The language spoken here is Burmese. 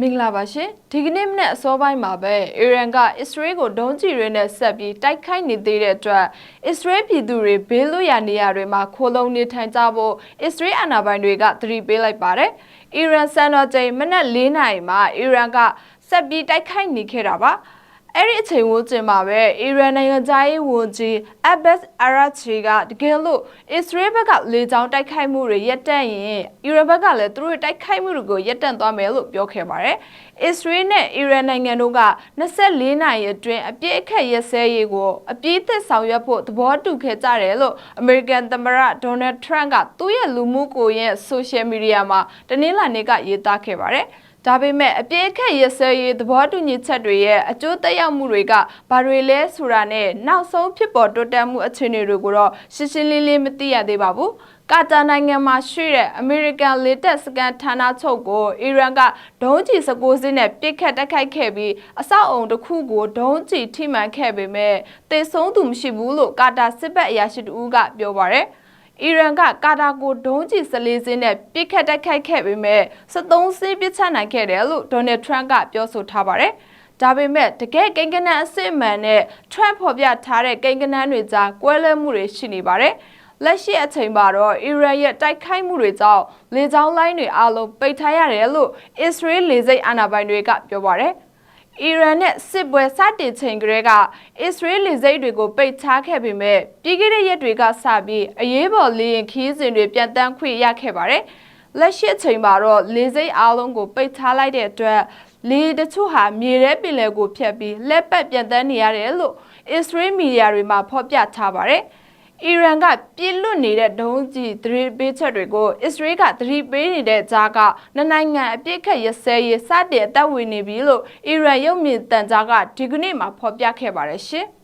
မင်္ဂလာပါရှင်ဒီကနေ့မနေ့အစောပိုင်းမှာပဲအီရန်ကအစ္စရေးကိုဒုံးကျည်တွေနဲ့ဆက်ပြီးတိုက်ခိုက်နေသေးတဲ့အတွက်အစ္စရေးပြည်သူတွေဘေးလွတ်ရာနေရာတွေမှာခိုလုံနေထိုင်ကြဖို့အစ္စရေးအာဏာပိုင်တွေကသတိပေးလိုက်ပါတယ်အီရန်စံတော်ချိန်မနက်၄နာရီမှာအီရန်ကဆက်ပြီးတိုက်ခိုက်နေခဲ့တာပါ အဲ့ဒီအချိန်ဝန်းကျင်မှာပဲအီရန်နိုင်ငံသားရေးဝန်ကြီးအဘတ်အာရာချီကတကယ်လို့အစ္စရေးဘက်ကလေကြောင်းတိုက်ခိုက်မှုတွေရပ်တန့်ရင်အီရန်ဘက်ကလည်းသူတို့ရဲ့တိုက်ခိုက်မှုတွေကိုရပ်တန့်သွားမယ်လို့ပြောခဲ့ပါတယ်။အစ္စရေးနဲ့အီရန်နိုင်ငံတို့က24နာရီအတွင်းအပြစ်အခက်ရက်စဲရေးကိုအပြည့်အသစ်ဆောင်ရွက်ဖို့သဘောတူခဲ့ကြတယ်လို့အမေရိကန်သမ္မတဒေါ်နယ်ထရန့်ကသူ့ရဲ့လူမှုကွန်ရက်ဆိုရှယ်မီဒီယာမှာတနင်္လာနေ့ကရေးသားခဲ့ပါတယ်။ ဒါပေမဲ့အပြည့်အခက်ရစဲရေးသဘောတူညီချက်တွေရဲ့အကျိုးသက်ရောက်မှုတွေကဘာတွေလဲဆိုတာနဲ့နောက်ဆုံးဖြစ်ပေါ်တိုးတက်မှုအခြေအနေတွေကိုတော့ရှင်းရှင်းလင်းလင်းမသိရသေးပါဘူး။ကာတာနိုင်ငံမှာရှိတဲ့အမေရိကန်လေတပ်စကန်ဌာနချုပ်ကိုအီရန်ကဒုံးကျည်16စင်းနဲ့ပစ်ခတ်တိုက်ခိုက်ခဲ့ပြီးအဆောက်အုံတစ်ခုကိုဒုံးကျည်ထိမှန်ခဲ့ပေမဲ့တေဆုံးသူမရှိဘူးလို့ကာတာစစ်ဘက်အရာရှိတူကပြောပါရယ်။ အီရန်ကကာတာကိုဒုံးကျည်14စင်းနဲ့ပစ်ခတ်တိုက်ခိုက်ခဲ့ပေမဲ့73စင်းပစ်ချနိုင်ခဲ့တယ်လို့ဒေါ်နယ်ထရန့်ကပြောဆိုထားပါတယ်။ဒါပေမဲ့တကယ်ကိန်းကနန်းအစ်စ်မှန်နဲ့ Trump ဖော်ပြထားတဲ့ကိန်းကနန်းတွေကြားကွဲလွဲမှုတွေရှိနေပါတယ်။လက်ရှိအချိန်မှာတော့အီရန်ရဲ့တိုက်ခိုက်မှုတွေကြောင့်လေကြောင်းလိုင်းတွေအလုံးပိတ်ထားရတယ်လို့အစ္စရေးလေဆိပ်အာဏာပိုင်တွေကပြောပါတယ်။ အီရန်နဲ့စစ်ပွဲစတင်ချိန်ကလေးကအစ္စရေးလေဆိပ်တွေကိုပိတ်ချခဲ့ပေမဲ့ပြီးခဲ့တဲ့ရက်တွေကစပြီးအရေးပေါ်လေယာဉ်ခီးစဉ်တွေပြန်တန်းခွင့်ရခဲ့ပါတယ်။လက်ရှိချိန်မှာတော့လေဆိပ်အားလုံးကိုပိတ်ထားလိုက်တဲ့အတွက်လေတချို့ဟာမြေထဲပင်လယ်ကိုဖြတ်ပြီးလက်ပတ်ပြန်တန်းနေရတယ်လို့အစ္စရေးမီဒီယာတွေမှာဖော်ပြထားပါတယ်။ အီရန်ကပြစ်လွတ်နေတဲ့ဒုံးကျည်သတိပေးချက်တွေကိုအစ္စရေးကသတိပေးနေတဲ့ကြားကနှစ်နိုင်ငံအပြစ်ခတ်ရစဲရေးစတင်အသက်ဝင်နေပြီလို့အီရန်ရုပ်မြင်တန်ကြားကဒီကနေ့မှာဖော်ပြခဲ့ပါတယ်ရှင်။